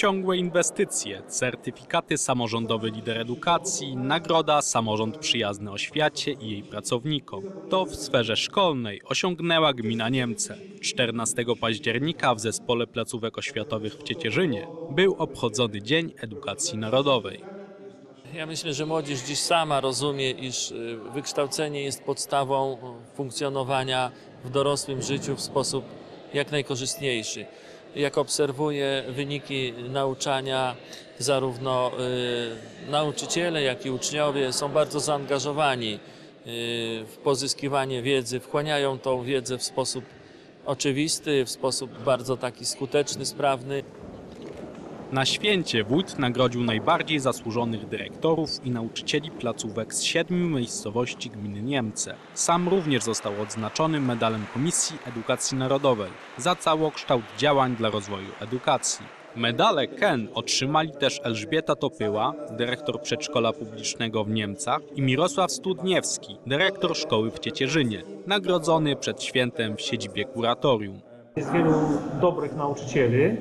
ciągłe inwestycje, certyfikaty samorządowy lider edukacji, nagroda Samorząd Przyjazny Oświacie i jej pracownikom. To w sferze szkolnej osiągnęła gmina Niemce. 14 października w Zespole Placówek Oświatowych w Ciecierzynie był obchodzony Dzień Edukacji Narodowej. Ja myślę, że młodzież dziś sama rozumie, iż y, wykształcenie jest podstawą y, funkcjonowania w dorosłym życiu w sposób jak najkorzystniejszy. Jak obserwuję wyniki nauczania, zarówno y, nauczyciele, jak i uczniowie są bardzo zaangażowani y, w pozyskiwanie wiedzy, wchłaniają tą wiedzę w sposób oczywisty, w sposób bardzo taki skuteczny, sprawny. Na święcie wójt nagrodził najbardziej zasłużonych dyrektorów i nauczycieli placówek z siedmiu miejscowości gminy Niemce. Sam również został odznaczony medalem Komisji Edukacji Narodowej za całokształt działań dla rozwoju edukacji. Medale KEN otrzymali też Elżbieta Topyła, dyrektor przedszkola publicznego w Niemcach i Mirosław Studniewski, dyrektor szkoły w Ciecierzynie, nagrodzony przed świętem w siedzibie kuratorium. Jest wielu dobrych nauczycieli.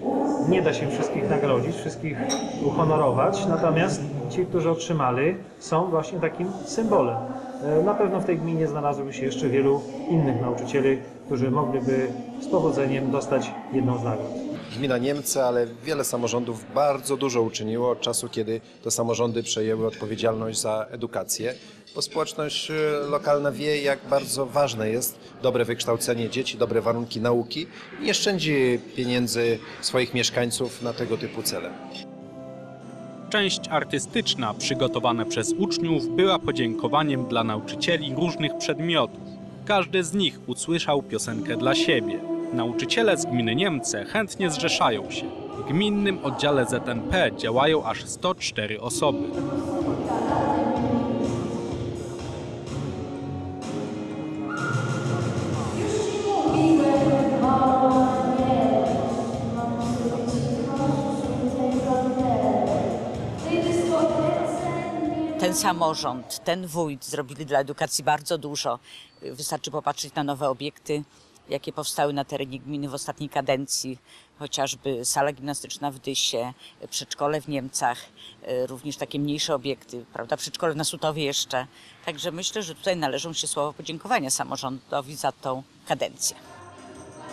Nie da się wszystkich nagrodzić, wszystkich uhonorować, natomiast ci, którzy otrzymali, są właśnie takim symbolem. E, Na pewno w tej gminie znalazłoby się jeszcze wielu innych nauczycieli, którzy mogliby z powodzeniem dostać jedną z nagród. Gmina Niemcy, ale wiele samorządów bardzo dużo uczyniło od czasu, kiedy to samorządy przejęły odpowiedzialność za edukację, bo społeczność e, lokalna wie, jak bardzo ważne jest dobre wykształcenie dzieci, dobre warunki nauki i nie szczędzi pieniędzy swoich mieszkańców na tego typu cele. Część artystyczna przygotowana przez uczniów była podziękowaniem dla nauczycieli różnych przedmiotów. Każdy z nich usłyszał piosenkę dla siebie. Nauczyciele z gminy Niemce chętnie zrzeszają się. W gminnym oddziale ZNP działają aż 104 osoby. ten samorząd, ten wójt zrobili dla edukacji bardzo dużo. Wystarczy popatrzeć na nowe obiekty, jakie powstały na terenie gminy w ostatniej kadencji, chociażby sala gimnastyczna w Dysie, przedszkole w Niemcach, e, również takie mniejsze obiekty, prawda, przedszkole w Nasutowie jeszcze. Także myślę, że tutaj należą się słowa podziękowania samorządowi za tą kadencję.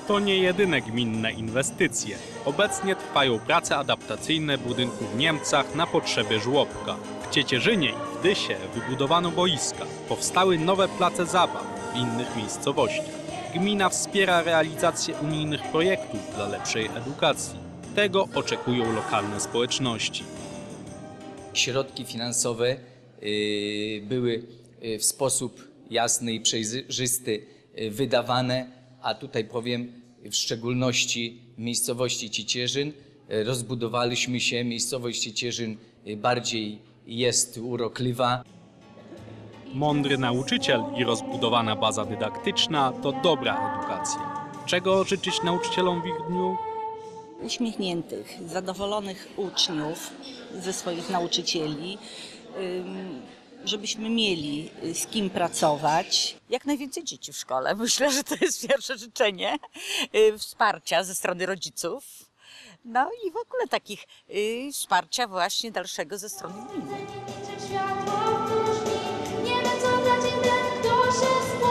To nie jedyne gminne inwestycje. Obecnie trwają prace adaptacyjne budynku w Niemcach na potrzeby żłobka. W Ciecierzynie i w Dysie wybudowano boiska. Powstały nowe place zabaw w innych miejscowościach. Gmina wspiera realizację unijnych projektów dla lepszej edukacji. Tego oczekują lokalne społeczności. środki finansowe y, były y, w sposób jasny i przejrzysty y, wydawane, a tutaj powiem w szczególności miejscowości Ciecierzyn y, rozbudowaliśmy się, miejscowość Ciecierzyn y, bardziej jest urokliwa. Mądry nauczyciel i rozbudowana baza dydaktyczna to dobra edukacja. Czego życzyć nauczycielom w ich dniu? uśmiechniętych, zadowolonych uczniów ze swoich nauczycieli, żebyśmy mieli y, z kim pracować. Jak najwięcej dzieci w szkole. Myślę, że to jest pierwsze życzenie. Y, Wsparcia ze strony rodziców. No i w ogóle takich y, wsparcia właśnie dalszego ze strony gminy. Don't się stało.